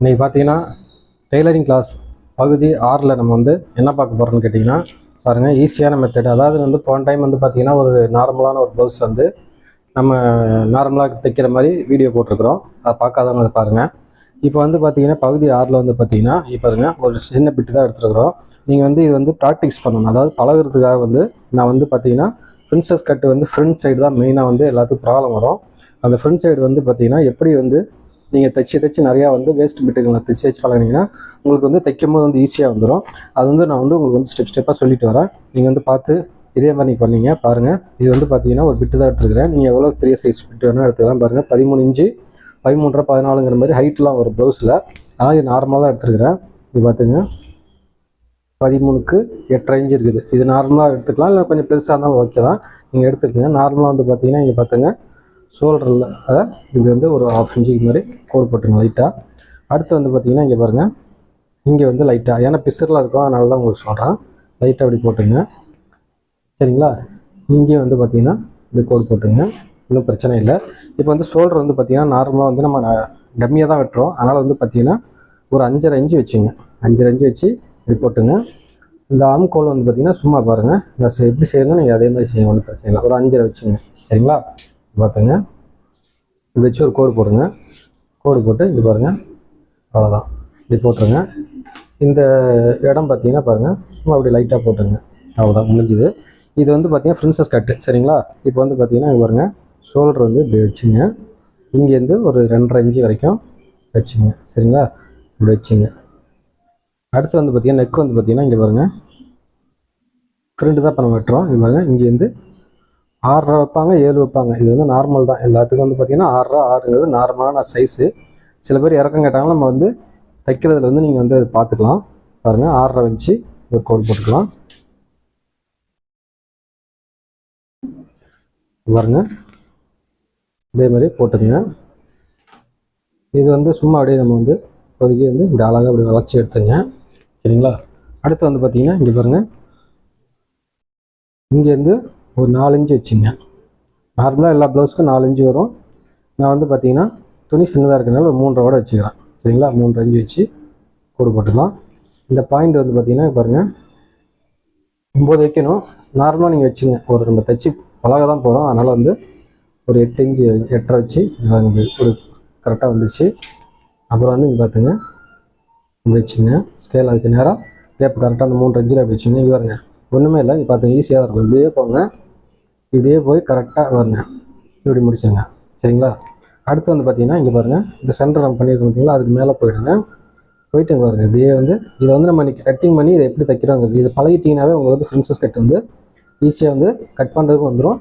இன்றைக்கி பார்த்தீங்கன்னா tailoring class பகுதி ஆறில் நம்ம வந்து என்ன பார்க்க போகிறோம்னு கேட்டிங்கன்னா பாருங்கள் ஈஸியான மெத்தட் அதாவது வந்து போன டைம் வந்து பார்த்தீங்கன்னா ஒரு நார்மலான ஒரு ப்ளவுஸ் வந்து நம்ம நார்மலாக தைக்கிற மாதிரி வீடியோ போட்டிருக்கிறோம். அதை பார்க்காதவங்க அதை பாருங்கள் இப்போ வந்து பார்த்தீங்கன்னா பகுதி ஆறில் வந்து பார்த்தீங்கன்னா இப்போ பாருங்க ஒரு சின்ன பிட்டு தான் எடுத்துருக்குறோம். நீங்கள் வந்து இது வந்து ப்ராக்டிஸ் பண்ணணும். அதாவது பழகுறதுக்காக வந்து நான் வந்து பார்த்தீங்கன்னா பிரின்சஸ் கட்டு வந்து ஃப்ரண்ட் சைடு தான் மெயினாக வந்து எல்லாத்துக்கும் ப்ராப்ளம் வரும். அந்த ஃப்ரண்ட் சைடு வந்து பார்த்தீங்கன்னா எப்படி வந்து நீங்கள் தைச்சி தைச்சி நிறையா வந்து வேஸ்ட் மெட்டீரியல் தைச்சி தைச்சி பழகினீங்கன்னா உங்களுக்கு வந்து தைக்கும் போது வந்து ஈஸியாக வந்துடும் அது வந்து நான் வந்து உங்களுக்கு வந்து ஸ்டெப் ஸ்டெப்பாக சொல்லிட்டு வரேன். நீங்கள் வந்து பார்த்து இதே மாதிரி நீங்கள் பண்ணீங்க பாருங்கள் இது வந்து பார்த்தீங்கன்னா ஒரு பிட்டு தான் எடுத்துருக்கிறேன். நீங்கள் எவ்வளோ பெரிய சைஸ் பிட்டு வேணால் எடுத்துக்கலாம் பாருங்கள் பதிமூணு இன்ச்சு பதிமூன்றரை பதினாலுங்கிற மாதிரி ஹைட்லாம் ஒரு ப்ளவுஸில் ஆனால் இது நார்மலாக தான் எடுத்துருக்கிறேன். இது பார்த்துங்க பதிமூணுக்கு எட்டரை இன்ச் இருக்குது. இது நார்மலாக எடுத்துக்கலாம். இல்லை கொஞ்சம் பெருசாக இருந்தாலும் ஓகே தான். நீங்கள் எடுத்துக்கோங்க. நார்மலாக வந்து பார்த்தீங்கன்னா இங்கே பார்த்துங்க ஷோல்டரில் இப்படி வந்து ஒரு ஆஃப் இன்ச்சுக்கு மாதிரி கோடு போட்டுங்க லைட்டாக அடுத்து வந்து பார்த்தீங்கன்னா இங்கே பாருங்கள் இங்கே வந்து லைட்டாக ஏன்னா பிசரில் இருக்கும் அதனால தான் உங்களுக்கு சொல்கிறேன் லைட்டாக அப்படி போட்டுங்க. சரிங்களா? இங்கே வந்து பார்த்திங்கன்னா இப்படி கோடு போட்டுங்க. ஒன்றும் பிரச்சனை இல்லை. இப்போ வந்து ஷோல்டர் வந்து பார்த்திங்கன்னா நார்மலாக வந்து நம்ம டம்மியாக தான் வெட்டுறோம். அதனால் வந்து பார்த்திங்கன்னா ஒரு அஞ்சரை இன்ச்சு வச்சுங்க. அஞ்சரை இன்ச்சு வச்சு இப்படி போட்டுங்க. இந்த ஆம்கோல் வந்து பார்த்தீங்கன்னா சும்மா பாருங்கள் நான் எப்படி செய்யணும் நீங்கள் அதே மாதிரி செய்யணும் ஒன்றும் பிரச்சனை இல்லை. ஒரு அஞ்சரை வச்சுங்க. சரிங்களா? பார்த்துங்க. இப்படி வச்சு ஒரு கோடு போடுங்க. கோடு போட்டு இது பாருங்கள் அவ்வளோதான் இப்படி போட்டுருங்க. இந்த இடம் பார்த்தீங்கன்னா பாருங்கள் சும்மா அப்படி லைட்டாக போட்டுருங்க. அவ்வளோதான் முடிஞ்சுது. இது வந்து பார்த்தீங்கன்னா ஃப்ரின்சஸ் கட்டு சரிங்களா? இப்போ வந்து பார்த்தீங்கன்னா இங்கே பாருங்க. ஷோல்டர் வந்து இப்படி வச்சுங்க. இங்கேருந்து ஒரு ரெண்டரை இன்ச்சு வரைக்கும் வச்சுங்க. சரிங்களா? இப்படி வச்சுங்க. அடுத்து வந்து பார்த்தீங்கன்னா நெக் வந்து பார்த்தீங்கன்னா இங்கே பாருங்கள் ஃப்ரெண்டு தான் இப்போ நம்ம வெட்டுறோம். இங்கே பாருங்கள் இங்கேருந்து ஆறரை வைப்பாங்க ஏழு வைப்பாங்க. இது வந்து நார்மல் தான். எல்லாத்துக்கும் வந்து பார்த்தீங்கன்னா ஆறரை ஆறுங்கிறது நார்மலான சைஸு சில பேர் இறக்கம் கேட்டாங்கன்னா நம்ம வந்து தைக்கிறதுல வந்து நீங்கள் வந்து அதை பார்த்துக்கலாம். பாருங்கள் ஆறரை வச்சு ஒரு கோல் போட்டுக்கலாம். பாருங்க. இதே மாதிரி போட்டுக்கங்க. இது வந்து சும்மா அப்படியே நம்ம வந்து இப்போதைக்கு வந்து இப்படி அழகாக இப்படி வளர்ச்சி எடுத்துங்க சரிங்களா? அடுத்து வந்து பார்த்தீங்கன்னா இங்கே பாருங்கள் இங்கேருந்து ஒரு நாலஞ்சு வச்சுங்க. நார்மலாக எல்லா ப்ளவுஸ்க்கும் நாலஞ்சு வரும். நான் வந்து பார்த்தீங்கன்னா துணி சின்னதாக இருக்கனால ஒரு மூன்றரை கூட வச்சுக்கிறேன். சரிங்களா? மூன்று அஞ்சு வச்சு கூடு போட்டுக்கலாம். இந்த பாயிண்ட் வந்து பார்த்தீங்கன்னா பாருங்கள் ஒம்பது வைக்கணும். நார்மலாக நீங்கள் வச்சுங்க. ஒரு நம்ம தைச்சி பழக தான் போகிறோம் அதனால் வந்து ஒரு எட்டு இன்ச்சு எட்டரை வச்சு ஒரு கரெக்டாக வந்துச்சு அப்புறம் வந்து இங்கே பார்த்துங்க இப்படி வச்சுங்க. ஸ்கேல் அதுக்கு நேராக கேப் கரெக்டாக அந்த மூன்று அஞ்சில் அப்படி வச்சுங்க. இங்கே வருங்க ஒன்றுமே இல்லை. இங்கே பார்த்துங்க ஈஸியாக தான் இருக்கும். இப்படியே போங்க. இப்படியே போய் கரெக்டாக வருங்க இப்படி முடிச்சுருங்க. சரிங்களா? அடுத்து வந்து பார்த்தீங்கன்னா இங்கே பாருங்கள் இந்த சென்டர் நம்ம பண்ணியிருக்கோம் பார்த்தீங்களா அதுக்கு மேலே போயிடுங்க. போயிட்டு இங்கே பாருங்க. இப்படியே வந்து இதை வந்து நம்ம இன்றைக்கி கட்டிங் பண்ணி இதை எப்படி தைக்கிறோங்கிறது. இது பழகிட்டீங்கன்னாவே உங்களுக்கு வந்து ஃப்ரின்சஸ் கட் வந்து ஈஸியாக வந்து கட் பண்ணுறதுக்கு வந்துடும்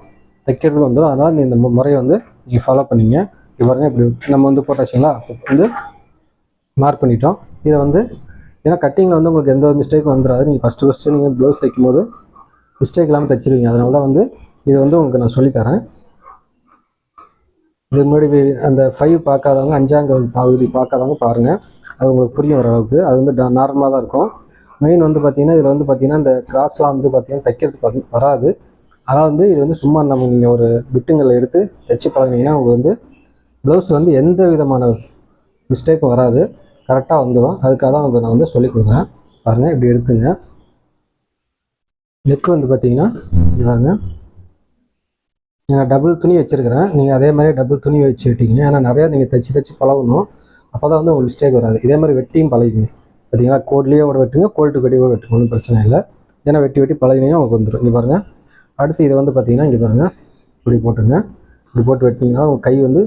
தைக்கிறதுக்கு வந்துடும் அதனால் இந்த முறையை வந்து நீங்கள் ஃபாலோ பண்ணிங்க. இப்போ பாருங்க இப்படி நம்ம வந்து போட்டாச்சுங்களா வந்து மார்க் பண்ணிட்டோம். இதை வந்து ஏன்னா கட்டிங்கில் வந்து உங்களுக்கு எந்த ஒரு மிஸ்டேக்கும் வந்துடாது நீங்கள் ஃபஸ்ட்டு ஃபஸ்ட்டு நீங்கள் ப்ளவுஸ் தைக்கும் போது மிஸ்டேக் இல்லாமல் தைச்சிருவீங்க. அதனால தான் வந்து இது வந்து உங்களுக்கு நான் சொல்லித்தரேன். இது முன்னாடி அந்த ஃபைவ் பார்க்காதவங்க அஞ்சாங்க பகுதி பார்க்காதவங்க பாருங்கள் அது உங்களுக்கு புரியும் ஓரளவுக்கு. அது வந்து நார்மலாக தான் இருக்கும். மெயின் வந்து பார்த்தீங்கன்னா இதில் வந்து பார்த்தீங்கன்னா இந்த கிராஸ்லாம் வந்து பார்த்தீங்கன்னா தைக்கிறதுக்கு வராது. அதனால் வந்து இது வந்து சும்மா நம்ம நீங்கள் ஒரு பிட்டுங்களை எடுத்து தைச்சி பழகினீங்கன்னா உங்களுக்கு வந்து ப்ளவுஸ் வந்து எந்த விதமான மிஸ்டேக்கும் வராது. கரெக்டாக வந்துடும் அதுக்காக தான் உங்களுக்கு நான் வந்து சொல்லிக் கொடுக்குறேன். பாருங்கள் இப்படி எடுத்துங்க. நெக் வந்து பார்த்தீங்கன்னா பாருங்கள் நான் டபுள் துணி வச்சுருக்கிறேன். நீங்கள் அதே மாதிரி டபுள் துணி வச்சு வெட்டிங்க ஏன்னா நிறையா நீங்கள் தைச்சி தைச்சி பழகணும். அப்போ தான் வந்து உங்களுக்கு மிஸ்டேக் வராது. இதே மாதிரி வெட்டியும் பழகிங்க பார்த்தீங்களா? கோட்லேயே கூட வெட்டுங்க கோல்ட்டு கட்டி கூட வெட்டுங்க. ஒன்றும் பிரச்சனை இல்லை. ஏன்னா வெட்டி வெட்டி பழகினீங்கன்னா உங்களுக்கு வந்துடும் இங்கே பாருங்கள் அடுத்து இதை வந்து பார்த்தீங்கன்னா இங்கே பாருங்கள் இப்படி போட்டுங்க. இப்படி போட்டு வெட்டிங்கன்னா உங்கள் கை வந்து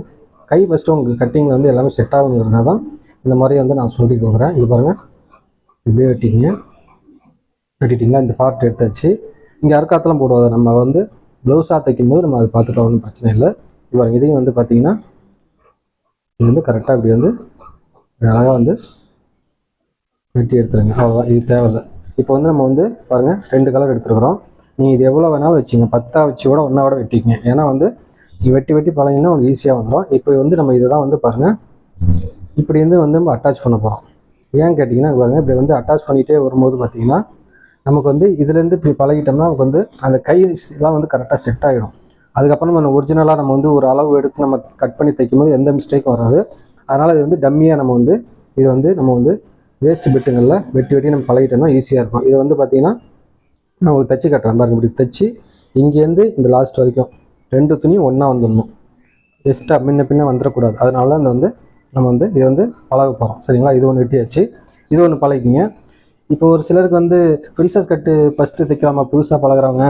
கை ஃபஸ்ட்டு உங்களுக்கு கட்டிங்கில் வந்து எல்லாமே செட் ஆகுங்கிறதுனால தான் இந்த மாதிரி வந்து நான் சொல்லி கொடுக்குறேன் இங்கே பாருங்கள் இப்படியே வெட்டிங்க வெட்டிட்டிங்களா? இந்த பார்ட் எடுத்தாச்சு. இங்கே அறுக்காத்தெல்லாம் போடுவாங்க. நம்ம வந்து ப்ளவுஸாக தைக்கும்போது நம்ம அதை பார்த்துக்கலாம் ஒன்றும் பிரச்சனை இல்லை. இப்போ இதையும் வந்து பார்த்தீங்கன்னா இது வந்து கரெக்டாக இப்படி வந்து அழகாக வந்து வெட்டி எடுத்துருங்க. அவ்வளோதான் இது தேவையில்லை. இப்போ வந்து நம்ம வந்து பாருங்கள் ரெண்டு கலர் எடுத்துருக்குறோம். நீங்கள் இது எவ்வளோ வேணாலும் வச்சுங்க. பத்தா வச்சு கூட ஒன்றா கூட வெட்டிக்கங்க. ஏன்னா வந்து நீங்கள் வெட்டி வெட்டி பழகினா உங்களுக்கு ஈஸியாக வந்துடும் இப்போ வந்து நம்ம இதை தான் வந்து பாருங்கள் இப்படி வந்து வந்து நம்ம அட்டாச் பண்ண போகிறோம் ஏன் கேட்டிங்கன்னா பாருங்கள் இப்படி வந்து அட்டாச் பண்ணிகிட்டே வரும்போது பார்த்தீங்கன்னா நமக்கு வந்து இதுலேருந்து இப்படி பழகிட்டோம்னா நமக்கு வந்து அந்த கை எல்லாம் வந்து கரெக்டாக செட் ஆகிடும். அதுக்கப்புறம் நம்ம ஒரிஜினலாக நம்ம வந்து ஒரு அளவு எடுத்து நம்ம கட் பண்ணி தைக்கும்போது எந்த மிஸ்டேக்கும் வராது. அதனால் இது வந்து டம்மியாக நம்ம வந்து இது வந்து நம்ம வந்து வேஸ்ட் பெட்டுங்களில் வெட்டி வெட்டி நம்ம பழகிட்டோம்னா ஈஸியாக இருக்கும். இது வந்து பார்த்திங்கன்னா நான் உங்களுக்கு தச்சு கட்டுறேன். பாருங்க இப்படி தச்சு இங்கேருந்து இந்த லாஸ்ட் வரைக்கும் ரெண்டு துணியும் ஒன்றா வந்துடணும். எக்ஸ்ட்ரா முன்ன பின்ன வந்துடக்கூடாது. அதனால தான் இந்த வந்து நம்ம வந்து இது வந்து பழக போகிறோம் சரிங்களா? இது ஒன்று வெட்டியாச்சு. இது ஒன்று பழகிங்க இப்போ ஒரு சிலருக்கு வந்து பிரின்சஸ் கட்டு ஃபஸ்ட்டு தைக்கலாமா? புதுசாக பழகிறவங்க.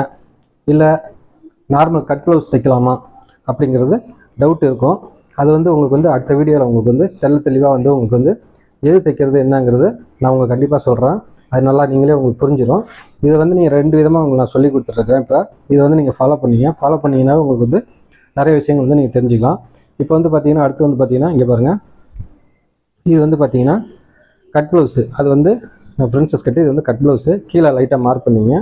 இல்லை நார்மல் கட் ப்ளவுஸ் தைக்கலாமா? அப்படிங்கிறது டவுட் இருக்கும். அது வந்து உங்களுக்கு வந்து அடுத்த வீடியோவில் உங்களுக்கு வந்து தெள்ள தெளிவாக வந்து உங்களுக்கு வந்து எது தைக்கிறது என்னங்கிறது நான் உங்களுக்கு கண்டிப்பாக சொல்கிறேன் அது நல்லா நீங்களே உங்களுக்கு புரிஞ்சிடும் இதை வந்து நீங்கள் ரெண்டு விதமாக உங்களுக்கு நான் சொல்லி கொடுத்துட்ருக்கேன். இப்போ இதை வந்து நீங்கள் ஃபாலோ பண்ணீங்க. ஃபாலோ பண்ணிங்கன்னா உங்களுக்கு வந்து நிறைய விஷயங்கள் வந்து நீங்கள் தெரிஞ்சுக்கலாம். இப்போ வந்து பார்த்தீங்கன்னா அடுத்து வந்து பார்த்தீங்கன்னா இங்கே பாருங்கள் இது வந்து பார்த்தீங்கன்னா கட் ப்ளவுஸு அது வந்து ஃப்ரெண்ட்ஸஸ் கட்டி இது வந்து கட் ப்ளவுஸு கீழே லைட்டாக மார்க் பண்ணிங்க.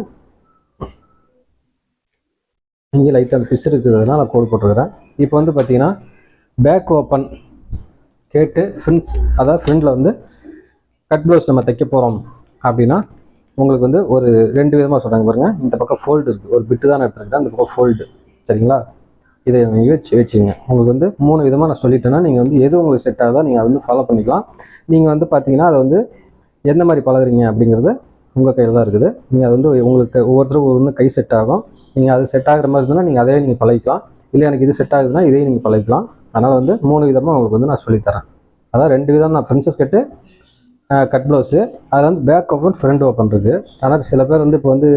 இங்கே லைட்டாக அந்த பிஸ் இருக்கிறதுனால நான் கோடு போட்டிருக்கிறேன். இப்போ வந்து பார்த்தீங்கன்னா பேக் ஓப்பன் கேட்டு ஃப்ரெண்ட்ஸ் அதாவது ஃப்ரெண்டில் வந்து கட் ப்ளவுஸ் நம்ம தைக்க போகிறோம் அப்படின்னா உங்களுக்கு வந்து ஒரு ரெண்டு விதமாக சொல்கிறாங்க பாருங்கள் இந்த பக்கம் ஃபோல்டு இருக்குது ஒரு பிட்டு தான் எடுத்துருக்கேன் அந்த பக்கம் ஃபோல்டு சரிங்களா? இதை நீங்கள் வச்சு வச்சுங்க உங்களுக்கு வந்து மூணு விதமாக நான் சொல்லிட்டேன்னா நீங்கள் வந்து எது உங்களுக்கு செட் ஆகுதோ நீங்கள் அதை வந்து ஃபாலோ பண்ணிக்கலாம். நீங்கள் வந்து பார்த்தீங்கன்னா அதை வந்து எந்த மாதிரி பழகுறீங்க அப்படிங்கிறது உங்கள் கையில் தான் இருக்குது. நீங்கள் அது வந்து உங்களுக்கு ஒவ்வொருத்தருக்கும் ஒன்று கை செட் ஆகும். நீங்கள் அது செட் ஆகிற மாதிரி இருந்ததுன்னா நீங்கள் அதே நீங்கள் பழகிக்கலாம். இல்லை எனக்கு இது செட் ஆகுதுன்னா இதையும் நீங்கள் பழகிக்கலாம். அதனால் வந்து மூணு விதமாக உங்களுக்கு வந்து நான் சொல்லித்தரேன் அதான் ரெண்டு விதம் தான் ஃப்ரெண்ட்ஸஸ் கட்டு கட் ப்ளவுஸு அதில் வந்து பேக் ஓப்பன் ஃப்ரண்ட் ஓப்பன் இருக்குது ஆனால் சில பேர் வந்து இப்போ வந்து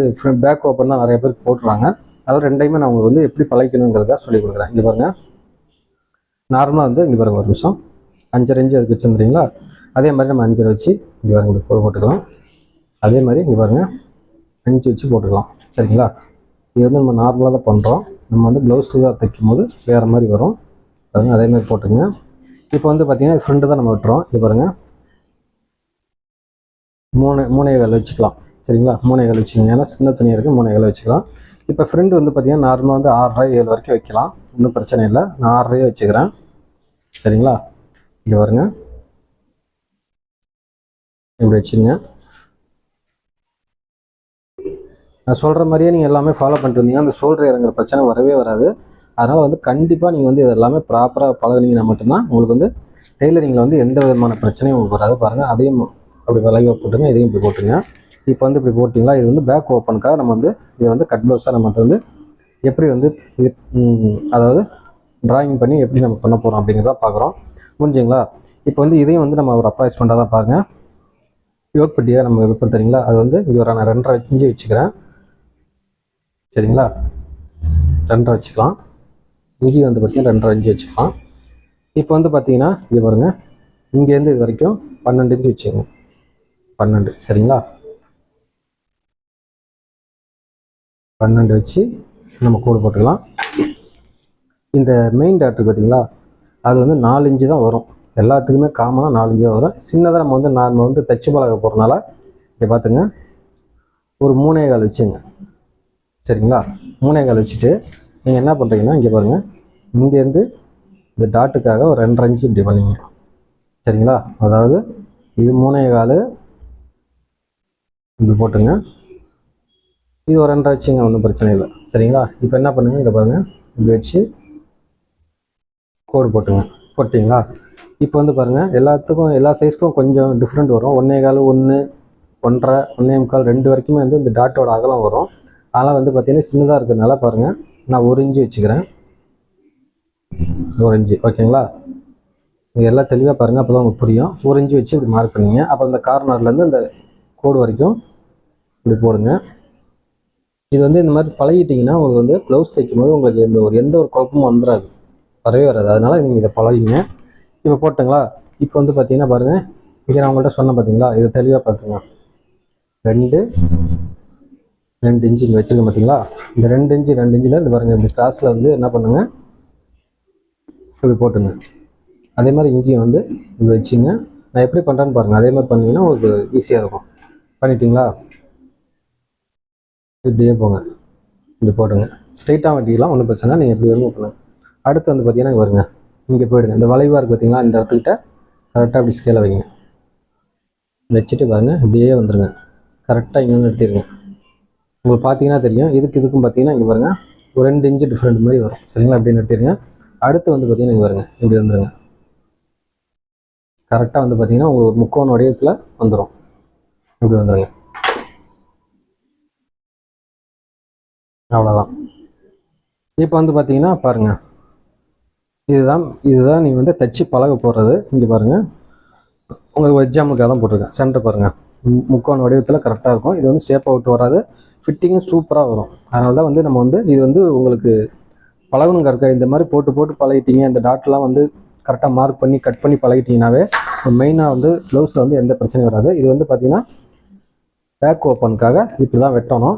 பேக் ஓப்பன் தான் நிறைய பேர் போட்டுறாங்க. அதனால் ரெண்டையுமே நான் உங்களுக்கு வந்து எப்படி பழகிக்கணுங்கிறதா சொல்லி கொடுக்குறேன். இங்கே பாருங்கள் நார்மலாக வந்து இங்கே பாருங்கள் ஒரு நிமிஷம். அஞ்சரை இன்ச்சு அதுக்கு வச்சுருந்துறீங்களா அதே மாதிரி நம்ம அஞ்சரை வச்சு இங்கே பாருங்க இப்படி போட்டு போட்டுக்கலாம். அதே மாதிரி இங்கே பாருங்கள் அஞ்சு வச்சு போட்டுக்கலாம். சரிங்களா? இது வந்து நம்ம நார்மலாக தான் பண்ணுறோம் நம்ம வந்து ப்ளவுஸுக்காக தைக்கும் போது வேறு மாதிரி வரும். பாருங்கள் அதே மாதிரி போட்டுங்க. இப்போ வந்து பார்த்தீங்கன்னா ஃப்ரெண்டு தான் நம்ம விட்டுறோம். இது பாருங்கள் மூணு மூணை வேலை வச்சுக்கலாம். சரிங்களா? மூணை வேலை வச்சுக்கோங்க. ஏன்னா சின்ன துணி இருக்குது மூணை வேலை வச்சுக்கலாம். இப்போ ஃப்ரெண்டு வந்து பார்த்திங்கன்னா நார்மலாக வந்து ஆறரை ஏழு வரைக்கும் வைக்கலாம். ஒன்றும் பிரச்சனை இல்லை. நான் ஆறரையே வச்சுக்கிறேன். சரிங்களா? இங்கே பாருங்க. இப்படி வச்சுங்க நான் சொல்கிற மாதிரியே நீங்கள் எல்லாமே ஃபாலோ பண்ணிட்டு வந்தீங்க. அந்த சோல்டர் இறங்குற பிரச்சனை வரவே வராது. அதனால் வந்து கண்டிப்பாக நீங்கள் வந்து இது எல்லாமே ப்ராப்பராக பழகுனீங்கன்னா மட்டும்தான் உங்களுக்கு வந்து டெய்லரிங்கில் வந்து எந்த விதமான பிரச்சனையும் உங்களுக்கு வராது. பாருங்கள் அதையும் அப்படி விலகி போட்டுங்க இதையும் இப்படி போட்டுங்க இப்போ வந்து இப்படி போட்டிங்களா? இது வந்து பேக் ஓப்பனுக்காக நம்ம வந்து இதை வந்து கட் ப்ளவுஸாக நம்ம வந்து எப்படி வந்து இது அதாவது டிராயிங் பண்ணி எப்படி நம்ம பண்ண போகிறோம் அப்படிங்கிறத பார்க்குறோம். முடிஞ்சுங்களா? இப்போ வந்து இதையும் வந்து நம்ம ஒரு அப்ரைஸ் தான் பாருங்கள் யோக்பட்டியாக நம்ம வைப்போம் தெரியுங்களா? அது வந்து இங்கே ஒரு நான் ரெண்டரை இஞ்சி வச்சுக்கிறேன். சரிங்களா? ரெண்டரை வச்சுக்கலாம். இங்கேயும் வந்து பார்த்திங்கன்னா ரெண்டரை இஞ்சி வச்சுக்கலாம். இப்போ வந்து பார்த்தீங்கன்னா இங்கே பாருங்கள் இங்கேருந்து இது வரைக்கும் பன்னெண்டு இன்ச்சு வச்சுங்க பன்னெண்டு. சரிங்களா? பன்னெண்டு வச்சு நம்ம கூடு போட்டுக்கலாம். இந்த மெயின் டாக்டர் பார்த்தீங்களா அது வந்து நாலு இன்ச்சு தான் வரும். எல்லாத்துக்குமே காமனாக நாலு இன்ச்சு தான் வரும். சின்னதாக நம்ம வந்து நார்மல் வந்து தச்சு பழக போகிறனால இங்கே பார்த்துங்க ஒரு மூணே கால் வச்சுங்க. சரிங்களா? மூணே கால் வச்சுட்டு நீங்கள் என்ன பண்ணுறீங்கன்னா இங்கே பாருங்கள் இங்கேருந்து இந்த டாட்டுக்காக ஒரு ரெண்டரை இன்ச்சு இப்படி பண்ணிங்க. சரிங்களா? அதாவது இது மூணே கால். இப்படி போட்டுங்க. இது ஒரு ரெண்டரை வச்சுங்க ஒன்றும் பிரச்சனை இல்லை. சரிங்களா? இப்போ என்ன பண்ணுங்கள் இங்கே பாருங்கள் இப்படி வச்சு கோடு போட்டுங்க. போட்டிங்களா? இப்போ வந்து பாருங்கள் எல்லாத்துக்கும் எல்லா சைஸ்க்கும் கொஞ்சம் டிஃப்ரெண்ட் வரும். ஒன்றே கால் ஒன்று ஒன்றரை ஒன்றே முக்கால் ரெண்டு வரைக்குமே வந்து இந்த டாட்டோட அகலம் வரும். அதெல்லாம் வந்து பார்த்திங்கன்னா சின்னதாக இருக்கிறதுனால பாருங்கள் நான் ஒரு இன்ச்சு வச்சுக்கிறேன். ஒரு இன்ச்சு ஓகேங்களா? இது எல்லாம் தெளிவாக பாருங்கள் அப்போ தான் உங்களுக்கு புரியும். ஒரு இன்ச்சு வச்சு இப்படி மார்க் பண்ணிங்க. அப்புறம் இந்த கார்னர்லேருந்து இந்த கோடு வரைக்கும் இப்படி போடுங்க. இது வந்து இந்த மாதிரி பழகிட்டிங்கன்னா உங்களுக்கு வந்து ப்ளவுஸ் தைக்கும் போது உங்களுக்கு எந்த ஒரு எந்த ஒரு குழப்பமும் வந்துடாது வரவே வராது. அதனால் நீங்கள் இதை பழகிங்க. இப்போ போட்டுங்களா? இப்போ வந்து பார்த்தீங்கன்னா பாருங்கள் இங்கே நான் உங்கள்கிட்ட சொன்னேன் பார்த்தீங்களா இதை தெளிவாக பார்த்துங்க ரெண்டு ரெண்டு இன்ச்சு இங்கே வச்சுருக்கேன் பார்த்தீங்களா இந்த ரெண்டு இன்ச்சு ரெண்டு இன்ச்சில் இந்த பாருங்கள் இப்படி கிளாஸில் வந்து என்ன பண்ணுங்க? இப்படி போட்டுங்க. அதே மாதிரி இங்கேயும் வந்து இப்படி வச்சுங்க. நான் எப்படி பண்ணுறேன்னு பாருங்கள் அதே மாதிரி பண்ணிங்கன்னா உங்களுக்கு ஈஸியாக இருக்கும். பண்ணிட்டீங்களா? இப்படியே போங்க. இப்படி போட்டுங்க. ஸ்ட்ரைட்டாக வெட்டிக்கலாம் ஒன்றும் பிரச்சனை இல்லை. நீங்கள் எப்படி வேணும் பண்ணுங்கள் அடுத்து வந்து பார்த்தீங்கன்னா வருங்க இங்கே போயிடுங்க. இந்த வளைவாக இருக்குது பார்த்தீங்களா இந்த இடத்துக்கிட்ட கரெக்டாக அப்படி ஸ்கேலை வைங்க. வச்சுட்டு பாருங்கள் இப்படியே வந்துடுங்க கரெக்டாக இங்கே வந்து நிறுத்திடுங்க உங்களுக்கு பார்த்தீங்கன்னா தெரியும். இதுக்கு இதுக்கும் பார்த்தீங்கன்னா இங்கே பாருங்கள் ஒரு ரெண்டு இன்ச்சு டிஃப்ரெண்ட் மாதிரி வரும். சரிங்களா? அப்படின்னு நிறுத்திடுங்க அடுத்து வந்து பார்த்தீங்கன்னா இங்கே வருங்க இப்படி வந்துடுங்க கரெக்டாக வந்து பார்த்தீங்கன்னா உங்களுக்கு ஒரு முக்கோண வடிவத்தில் வந்துடும் இப்படி வந்துடுங்க அவ்வளோதான் இப்போ வந்து பார்த்தீங்கன்னா பாருங்கள் இதுதான் இதுதான் நீங்கள் வந்து தச்சு பழக போடுறது இங்கே பாருங்கள் உங்களுக்கு எக்ஸாம்பிளுக்காக தான் போட்டிருக்கேன். சென்டர் பாருங்கள் மு- முக்கோண வடிவத்தில் கரெக்டாக இருக்கும். இது வந்து ஷேப் அவுட் வராது. ஃபிட்டிங்கும் சூப்பராக வரும். அதனால தான் வந்து நம்ம வந்து இது வந்து உங்களுக்கு பழகணும் கரெக்டாக இந்த மாதிரி போட்டு போட்டு பழகிட்டீங்க. இந்த டாட்லாம் வந்து கரெக்டாக மார்க் பண்ணி கட் பண்ணி பழகிட்டீங்கன்னாவே மெயினாக வந்து ப்ளவுஸில் வந்து எந்த பிரச்சனையும் வராது. இது வந்து பார்த்திங்கன்னா பேக் ஓப்பனுக்காக இப்படி தான் வெட்டணும்.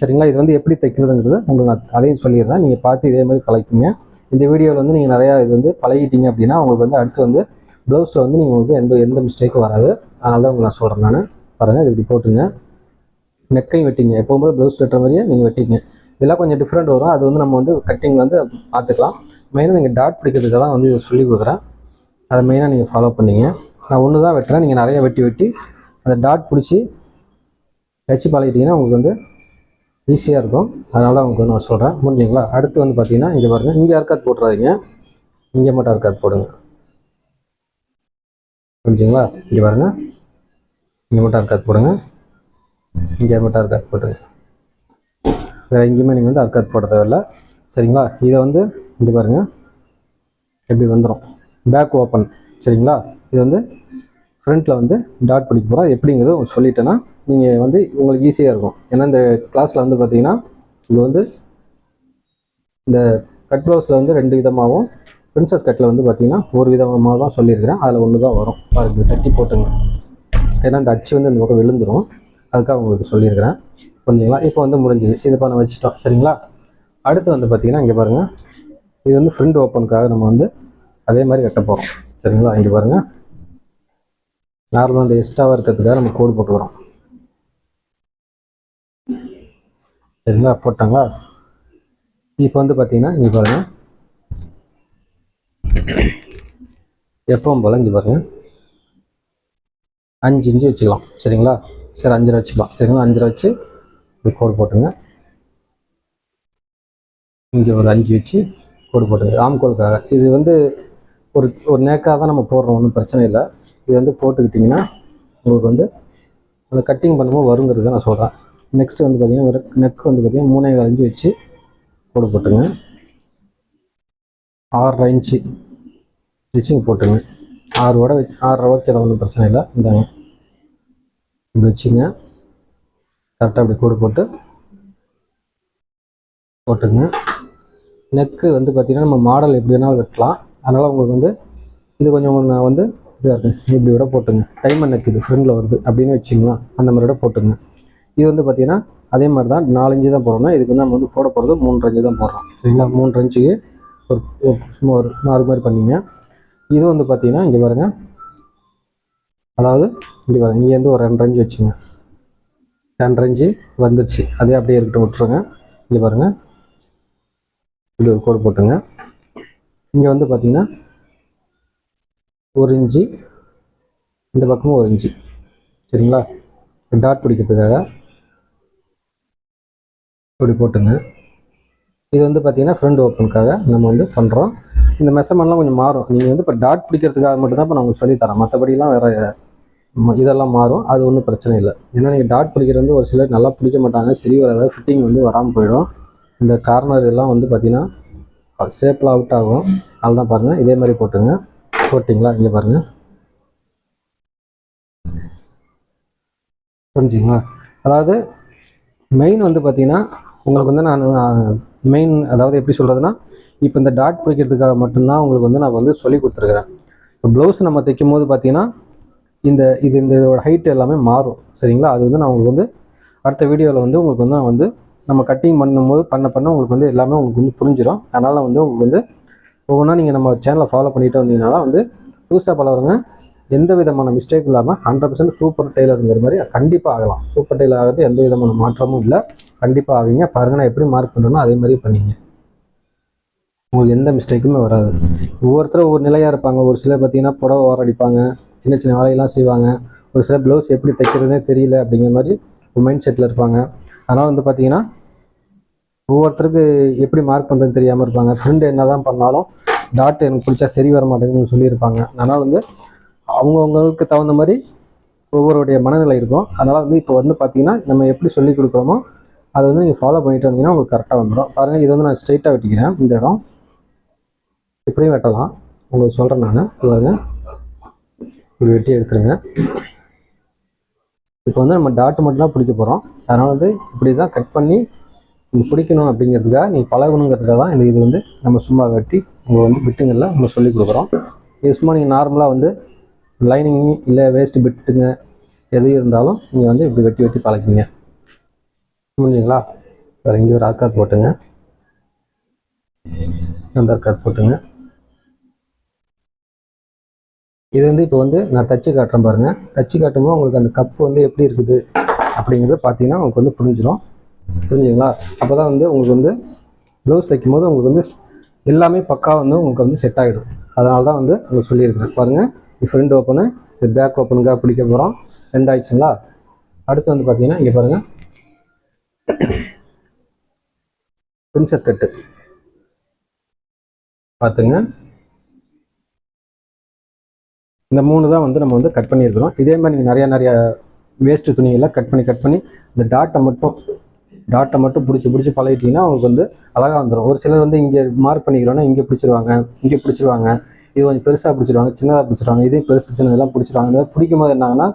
சரிங்களா? இது வந்து எப்படி தைக்கிறதுங்கிறது உங்களுக்கு நான் அதையும் சொல்லிடுறேன். நீங்கள் பார்த்து இதே மாதிரி பழகிக்கிங்க இந்த வீடியோவில் வந்து நீங்கள் நிறையா இது வந்து பழகிட்டீங்க அப்படின்னா உங்களுக்கு வந்து அடுத்து வந்து ப்ளவுஸில் வந்து நீங்கள் உங்களுக்கு எந்த எந்த மிஸ்டேக்கும் வராது. அதனால தான் உங்களுக்கு நான் சொல்கிறேன் நான். பாருங்கள் இது இப்படி போட்டுங்க. நெக்கையும் வெட்டிங்க. எப்போவுமே ப்ளவுஸ் வெட்டுற மாதிரியே நீங்கள் வெட்டிங்க. இதெல்லாம் கொஞ்சம் டிஃப்ரெண்ட் வரும். அது வந்து நம்ம வந்து கட்டிங் வந்து பார்த்துக்கலாம். மெயினாக நீங்கள் டாட் பிடிக்கிறதுக்கு தான் வந்து இதை சொல்லி கொடுக்குறேன். அதை மெயினாக நீங்கள் ஃபாலோ பண்ணீங்க. நான் ஒன்று தான் வெட்டுறேன். நீங்கள் நிறையா வெட்டி வெட்டி அந்த டாட் பிடிச்சி தச்சு பழகிட்டிங்கன்னா உங்களுக்கு வந்து ஈஸியாக இருக்கும். அதனால் உங்களுக்கு நான் சொல்கிறேன் முடிஞ்சுங்களா? அடுத்து வந்து பார்த்தீங்கன்னா இங்கே பாருங்கள் இங்கே அர்க்காத் போட்டுறாதீங்க. இங்கே மட்டும் அர்க்காத் போடுங்க. புரிஞ்சுங்களா? இங்கே பாருங்கள் இங்கே மட்டும் அர்க்காத் போடுங்க. இங்கே மட்டும் அர்க்காத் போட்டுங்க வேறு எங்கேயுமே நீங்கள் வந்து அர்க்காத் போட தேவையில்ல. சரிங்களா? இதை வந்து இங்கே பாருங்கள் எப்படி வந்துடும் பேக் ஓப்பன் சரிங்களா? இது வந்து ஃப்ரண்ட்டில் வந்து டாட் பிடிக்க போகிறோம் எப்படிங்கிறது சொல்லிட்டேன்னா நீங்கள் வந்து உங்களுக்கு ஈஸியாக இருக்கும். ஏன்னா இந்த கிளாஸில் வந்து பார்த்தீங்கன்னா இது வந்து இந்த கட் ப்ளவுஸில் வந்து ரெண்டு விதமாகவும் பிரின்சஸ் கட்டில் வந்து பார்த்திங்கன்னா ஒரு விதமாக தான் சொல்லியிருக்கிறேன். அதில் ஒன்று தான் வரும். பாருங்க தட்டி போட்டுங்க. ஏன்னா இந்த அச்சு வந்து இந்த பக்கம் விழுந்துரும். அதுக்காக உங்களுக்கு சொல்லியிருக்கிறேன். புரிஞ்சுங்களா? இப்போ வந்து முடிஞ்சுது. இது பண்ண வச்சுட்டோம். சரிங்களா? அடுத்து வந்து பார்த்தீங்கன்னா இங்கே பாருங்கள் இது வந்து ஃப்ரண்ட் ஓப்பனுக்காக நம்ம வந்து அதே மாதிரி கட்ட போகிறோம் சரிங்களா? இங்கே பாருங்கள் நார்மலாக இந்த எக்ஸ்ட்ராவாக இருக்கிறதுக்காக நம்ம கோடு போட்டுக்கிறோம். சரிங்களா? போட்டாங்களா? இப்போ வந்து பார்த்தீங்கன்னா இங்கே பாருங்கள் எப்பவும் போல் இங்கே பாருங்கள் அஞ்சு இன்ச்சு வச்சுக்கலாம். சரிங்களா? சரி அஞ்சரை வச்சுக்கலாம். சரிங்களா? அஞ்சரை வச்சு இப்படி கோடு போட்டுங்க இங்கே ஒரு அஞ்சு வச்சு கோடு போட்டுங்க ஆம்கோலுக்காக இது வந்து ஒரு ஒரு நேக்காக தான் நம்ம போடுறோம். ஒன்றும் பிரச்சனை இல்லை. இது வந்து போட்டுக்கிட்டிங்கன்னா உங்களுக்கு வந்து அந்த கட்டிங் பண்ணும்போது வருங்கிறது நான் சொல்கிறேன் நெக்ஸ்ட் வந்து பார்த்தீங்கன்னா ஒரு நெக் வந்து பார்த்தீங்கன்னா மூணே கால் இன்ச்சு வச்சு கோடு போட்டுங்க. ஆறரை இன்ச்சு ஸ்டிச்சிங் போட்டுங்க. ஆறு வடை வச்சு ஆறரை ஓகே தான் ஒன்றும் பிரச்சனை இல்லை. இந்தாங்க. இப்படி வச்சுங்க. கரெக்டாக இப்படி கோடு போட்டு போட்டுங்க. நெக்கு வந்து பார்த்திங்கன்னா நம்ம மாடல் எப்படி வேணாலும் வெட்டலாம். அதனால் உங்களுக்கு வந்து இது கொஞ்சம் நான் வந்து இப்படியா இருக்குங்க இப்படி விட போட்டுங்க. டைமர் நெக் இது ஃப்ரெண்டில் வருது. அப்படின்னு வச்சிங்களா அந்த மாதிரி விட போட்டுங்க. இது வந்து பார்த்திங்கன்னா அதே மாதிரி தான் நாலஞ்சு தான் போடுறோம் இதுக்கு வந்து நம்ம வந்து போட போகிறது மூன்று அஞ்சு தான் போடுறோம். சரிங்களா? மூன்று அஞ்சுக்கு ஒரு ஒரு சும்மா ஒரு நாலு மாதிரி பண்ணிங்க. இது வந்து பார்த்திங்கன்னா இங்கே பாருங்கள் அதாவது இங்கே பாருங்க. இங்கேருந்து ஒரு ரெண்டு அஞ்சு வச்சுங்க. ரெண்டு அஞ்சு வந்துருச்சு. அதே அப்படியே இருக்கட்டும் விட்டுருங்க. இங்கே பாருங்கள் இப்படி ஒரு கோடு போட்டுங்க. இங்கே வந்து பார்த்தீங்கன்னா ஒரு இன்ச்சு இந்த பக்கமும் ஒரு இன்ச்சு. சரிங்களா? டாட் பிடிக்கிறதுக்காக. இப்படி போட்டுங்க. இது வந்து பார்த்தீங்கன்னா ஃப்ரண்ட் ஓப்பனுக்காக நம்ம வந்து பண்ணுறோம் இந்த மெஷர்மெண்ட்லாம் கொஞ்சம் மாறும். நீங்கள் வந்து இப்போ டாட் பிடிக்கிறதுக்காக மட்டும்தான் இப்போ நான் உங்களுக்கு சொல்லித்தரேன் மற்றபடிலாம் வேறு இதெல்லாம் மாறும். அது ஒன்றும் பிரச்சனை இல்லை. ஏன்னா நீங்கள் டாட் பிடிக்கிறது வந்து ஒரு சிலர் நல்லா பிடிக்க மாட்டாங்க. சரி வராது ஃபிட்டிங் வந்து வராமல் போயிடும். இந்த கார்னர் எல்லாம் வந்து பார்த்திங்கன்னா ஷேப்பில் அவுட் ஆகும். அதுதான் பாருங்கள் இதே மாதிரி போட்டுங்க. போட்டிங்களா? இங்கே பாருங்கள் புரிஞ்சுங்களா? அதாவது மெயின் வந்து பார்த்தீங்கன்னா உங்களுக்கு வந்து நான் மெயின் அதாவது எப்படி சொல்கிறதுனா இப்போ இந்த டாட் பிடிக்கிறதுக்காக மட்டும்தான் உங்களுக்கு வந்து நான் வந்து சொல்லி கொடுத்துருக்குறேன். இப்போ ப்ளவுஸ் நம்ம தைக்கும் போது பார்த்தீங்கன்னா இந்த இது இந்த ஹைட் எல்லாமே மாறும். சரிங்களா? அது வந்து நான் உங்களுக்கு வந்து அடுத்த வீடியோவில் வந்து உங்களுக்கு வந்து நான் வந்து நம்ம கட்டிங் பண்ணும்போது பண்ண பண்ண உங்களுக்கு வந்து எல்லாமே உங்களுக்கு வந்து புரிஞ்சிடும் அதனால் வந்து உங்களுக்கு வந்து ஒவ்வொன்றா நீங்கள் நம்ம சேனலை ஃபாலோ பண்ணிட்டு வந்தீங்கன்னா வந்து புதுசாக பழகிறவங்க எந்த விதமான மிஸ்டேக் இல்லாமல் ஹண்ட்ரட் பர்சன்ட் சூப்பர் டெய்லருங்கிற மாதிரி கண்டிப்பாக ஆகலாம். சூப்பர் டெய்லர் ஆகிறது எந்த விதமான மாற்றமும் இல்லை. கண்டிப்பாக ஆவீங்க. பாருங்க நான் எப்படி மார்க் பண்ணுறேனோ அதே மாதிரி பண்ணிங்க. உங்களுக்கு எந்த மிஸ்டேக்குமே வராது. ஒவ்வொருத்தரும் ஒவ்வொரு நிலையாக இருப்பாங்க. ஒரு சிலர் பார்த்தீங்கன்னா புடவை ஓரடிப்பாங்க சின்ன சின்ன வேலையெல்லாம் செய்வாங்க. ஒரு சில ப்ளவுஸ் எப்படி தைக்கிறதுனே தெரியல அப்படிங்கிற மாதிரி ஒரு மைண்ட் செட்டில் இருப்பாங்க. அதனால் வந்து பார்த்திங்கன்னா ஒவ்வொருத்தருக்கு எப்படி மார்க் பண்ணுறதுன்னு தெரியாமல் இருப்பாங்க. ஃப்ரெண்டு என்ன தான் பண்ணாலும் டாட் எனக்கு பிடிச்சா சரி வர மாட்டேங்குதுன்னு சொல்லியிருப்பாங்க. அதனால் வந்து அவங்கவுங்களுக்கு தகுந்த மாதிரி ஒவ்வொருடைய மனநிலை இருக்கும். அதனால் வந்து இப்போ வந்து பார்த்தீங்கன்னா நம்ம எப்படி சொல்லிக் கொடுக்குறோமோ அதை வந்து நீங்கள் ஃபாலோ பண்ணிட்டு வந்தீங்கன்னா உங்களுக்கு கரெக்டாக வந்துடும் பாருங்கள் இது வந்து நான் ஸ்ட்ரைட்டாக வெட்டிக்கிறேன் இந்த இடம். இப்படியும் வெட்டலாம். உங்களுக்கு சொல்கிறேன் நான். பாருங்க. இப்படி வெட்டி எடுத்துருங்க. இப்போ வந்து நம்ம டாட் மட்டும் தான் பிடிக்க போகிறோம் அதனால் வந்து இப்படி தான் கட் பண்ணி நீங்கள் பிடிக்கணும் அப்படிங்கிறதுக்காக நீங்கள் பழகணுங்கிறதுக்காக தான் இந்த இது வந்து நம்ம சும்மா வெட்டி உங்களுக்கு வந்து விட்டுங்களில் நம்ம சொல்லி கொடுக்குறோம். இது சும்மா நீங்கள் நார்மலாக வந்து லைனிங் இல்லை வேஸ்ட் பிட்டுங்க எது இருந்தாலும் நீங்கள் வந்து இப்படி வெட்டி வெட்டி பழக்கிங்க. முடிஞ்சுங்களா? வேறு இங்கே ஒரு ஆக்காத் போட்டுங்க. அந்த ஆக்காத் போட்டுங்க. இது வந்து இப்போ வந்து நான் தச்சு காட்டுறேன் பாருங்க. தச்சு காட்டும்போது உங்களுக்கு அந்த கப் வந்து எப்படி இருக்குது அப்படிங்கிறது பார்த்தீங்கன்னா உங்களுக்கு வந்து புரிஞ்சிடும் புரிஞ்சுங்களா? அப்போ தான் வந்து உங்களுக்கு வந்து ப்ளவுஸ் தைக்கும்போது உங்களுக்கு வந்து எல்லாமே பக்கா வந்து உங்களுக்கு வந்து செட் ஆகிடும் அதனால தான் வந்து உங்களுக்கு சொல்லியிருக்கிறேன். பாருங்கள் ஃப்ரண்ட் ஓப்பனு இது பேக் ஓப்பனுக்காக பிடிக்க போகிறோம் ரெண்டு ஆயிடுச்சுங்களா? அடுத்து வந்து பார்த்தீங்கன்னா இங்கே பாருங்கள் பிரின்சஸ் கட்டு பார்த்துங்க இந்த மூணு தான் வந்து நம்ம வந்து கட் பண்ணியிருக்கிறோம். இதே மாதிரி நீங்கள் நிறைய நிறைய வேஸ்ட்டு துணியெல்லாம் கட் பண்ணி கட் பண்ணி இந்த டாட்டை மட்டும் டாட்டை மட்டும் பிடிச்சி பிடிச்சி பழகிட்டீங்கன்னா அவங்களுக்கு வந்து அழகாக வந்துடும் ஒரு சிலர் வந்து இங்கே மார்க் பண்ணிக்கிறோன்னா இங்கே பிடிச்சிருவாங்க இங்கே பிடிச்சிருவாங்க. இது கொஞ்சம் பெருசாக பிடிச்சிருவாங்க சின்னதாக பிடிச்சிருவாங்க இதே பெருசு சின்னதெல்லாம் பிடிச்சிருவாங்க. இந்த பிடிக்கும் போது என்னாங்கன்னா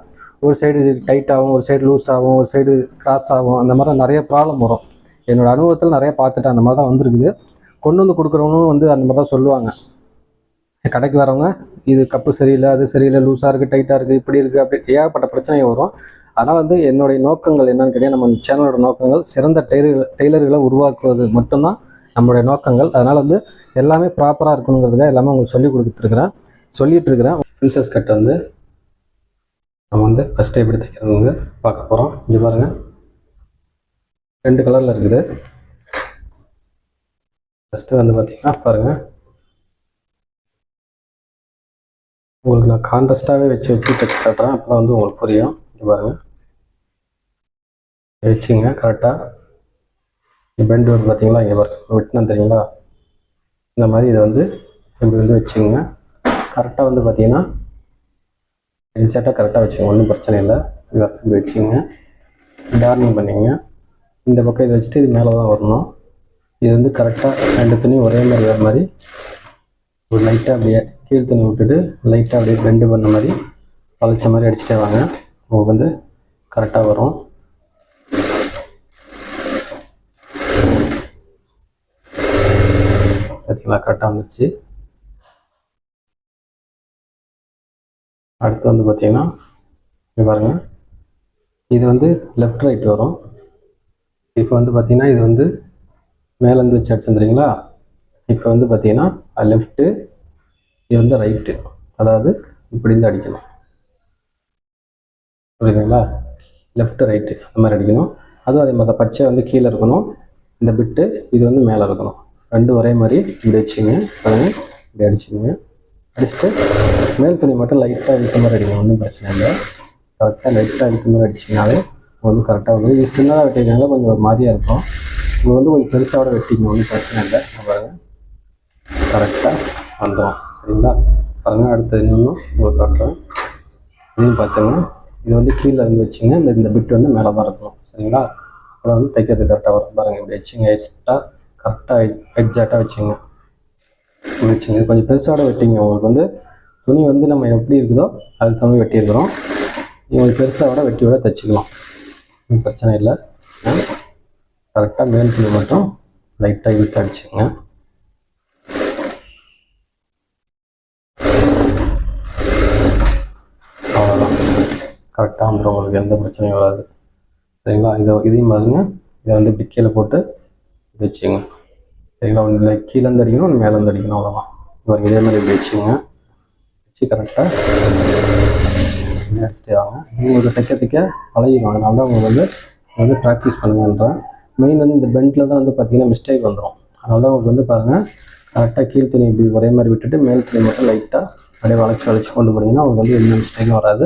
ஒரு சைடு டைட்டாகவும் ஒரு சைடு லூஸ் ஆகும் ஒரு சைடு கிராஸ் ஆகும். அந்த மாதிரி நிறைய ப்ராப்ளம் வரும். என்னோடய அனுபவத்தில் நிறைய பார்த்துட்டேன். அந்த மாதிரி தான் வந்திருக்குது. கொண்டு வந்து கொடுக்குறவங்களும் வந்து அந்த மாதிரி தான் சொல்லுவாங்க. கடைக்கு வரவங்க இது கப்பு சரியில்லை அது சரியில்லை லூஸாக இருக்குது டைட்டாக இருக்குது இப்படி இருக்குது அப்படி ஏகப்பட்ட பிரச்சனை வரும். அதனால் வந்து என்னுடைய நோக்கங்கள் என்னன்னு கேட்டால் நம்ம சேனலோட நோக்கங்கள் சிறந்த டெய்லர் டெய்லர்களை உருவாக்குவது மட்டும்தான் நம்மளுடைய நோக்கங்கள். அதனால் வந்து எல்லாமே ப்ராப்பராக இருக்கணுங்கிறதுக்காக எல்லாமே உங்களுக்கு சொல்லி கொடுத்துருக்குறேன். சொல்லிகிட்டு இருக்கிறேன். பிரின்சஸ் கட் வந்து நம்ம வந்து ஃபஸ்ட்டு எப்படி தைக்கிறது வந்து பார்க்க போகிறோம் இங்கே பாருங்கள் ரெண்டு கலரில் இருக்குது. ஃபஸ்ட்டு வந்து பார்த்திங்கன்னா பாருங்கள் உங்களுக்கு நான் கான்ட்ராஸ்டாகவே வச்சு வச்சு தைச்சு காட்டுறேன். அப்போ வந்து உங்களுக்கு புரியும். இங்கே பாருங்கள் வச்சுங்க கரெக்டாக பெண்டு வந்து பார்த்தீங்களா இங்கே பாருங்க வெட்டினா தெரியுங்களா? இந்த மாதிரி இதை வந்து இப்படி வந்து வச்சுங்க. கரெக்டாக வந்து பார்த்தீங்கன்னா எக்ஸாக்டாக கரெக்டாக வச்சுங்க ஒன்றும் பிரச்சனை இல்லை. இது இப்படி வச்சுங்க. டார்னிங் பண்ணிங்க. இந்த பக்கம் இதை வச்சுட்டு இது மேலே தான் வரணும். இது வந்து கரெக்டாக ரெண்டு துணியும் ஒரே மாதிரி வர மாதிரி ஒரு லைட்டாக அப்படியே கீழ் துணி விட்டுட்டு லைட்டாக அப்படியே பெண்டு பண்ண மாதிரி வளைச்ச மாதிரி அடிச்சுட்டே வாங்க. உங்களுக்கு வந்து கரெக்டாக வரும். பார்த்தீங்களா கரெக்டாக வந்துருச்சு. அடுத்து வந்து பார்த்தீங்கன்னா பாருங்கள் பாருங்க. இது வந்து லெஃப்ட் ரைட் வரும். இப்போ வந்து பார்த்தீங்கன்னா இது வந்து மேலேருந்து வச்சு அடிச்சிருந்துறீங்களா இப்போ வந்து பார்த்தீங்கன்னா அது லெஃப்ட்டு இது வந்து ரைட்டு அதாவது இப்படி இருந்து அடிக்கணும். புரியுதுங்களா? லெஃப்ட் ரைட்டு அந்த மாதிரி அடிக்கணும். அதுவும் அதே மாதிரி தான். பச்சை வந்து கீழே இருக்கணும். இந்த பிட்டு இது வந்து மேலே இருக்கணும். ரெண்டும் ஒரே மாதிரி இப்படி வச்சுங்க பாருங்கள் இப்படி அடிச்சுங்க. அடிச்சுட்டு மேல் துணி மட்டும் லைட்டாக அடித்த மாதிரி அடிங்க ஒன்றும் பிரச்சனை இல்லை. கரெக்டாக லைட்டாக அடித்த மாதிரி அடிச்சிங்கனாலே வந்து கரெக்டாக வந்து இது சின்னதாக வெட்டிங்கனால கொஞ்சம் ஒரு மாதிரியாக இருக்கும். இது வந்து கொஞ்சம் பெருசாக வெட்டிங்க ஒன்றும் பிரச்சனை இல்லை. பாருங்கள் கரெக்டாக வந்துடும் சரிங்களா? பாருங்கள் அடுத்து இன்னொன்று உங்களுக்கு காட்டுறேன். இதையும் பார்த்துங்க இது வந்து கீழே வந்து வச்சுங்க. இந்த இந்த பிட் வந்து மேலே தான் இருக்கணும். சரிங்களா? அதை வந்து தைக்கிறது கரெக்டாக வரும். பாருங்க இப்படி வச்சுங்க எக்ஸ்ட்ராக கரெக்டாக எக்ஸாக்டாக வச்சுங்க. வச்சுங்க. இது கொஞ்சம் பெருசாக வெட்டிங்க. உங்களுக்கு வந்து துணி வந்து நம்ம எப்படி இருக்குதோ அதுக்கு தகுந்த வெட்டியிருக்கிறோம். நீங்கள் பெருசாக விட வெட்டி விட தைச்சிக்கலாம். ஒன்றும் பிரச்சனை இல்லை. கரெக்டாக மேல் துணி மட்டும் லைட்டாக இழுத்து அடிச்சுங்க. அவ்வளோதான் கரெக்டாக வந்துடும் உங்களுக்கு எந்த பிரச்சனையும் வராது. சரிங்களா? இதை இதையும் பாருங்கள் இதை வந்து இப்படி கீழே போட்டு இப்படி வச்சுங்க. சரிங்களா? ஒன்று கீழே தடிக்கணும் ஒன்று மேலேருந்து அடிக்கணும் அவ்வளோதான் பாருங்க இதே மாதிரி இப்படி வச்சுங்க. வச்சு கரெக்டாக நெக்ஸ்ட் ஆகும் உங்களுக்கு தைக்க தைக்க பழகிடும். அதனால தான் உங்களுக்கு வந்து வந்து ப்ராக்டிஸ் பண்ணுங்கன்றேன் மெயின் வந்து இந்த பெண்டில் தான் வந்து பார்த்தீங்கன்னா மிஸ்டேக் வந்துடும் அதனால தான் உங்களுக்கு வந்து பாருங்கள் கரெக்டாக கீழ் துணி இப்படி ஒரே மாதிரி விட்டுட்டு மேல் துணி மட்டும் லைட்டாக அப்படியே வளைச்சி வளைச்சி கொண்டு போனீங்கன்னா உங்களுக்கு வந்து எந்த மிஸ்டேக்கும் வராது.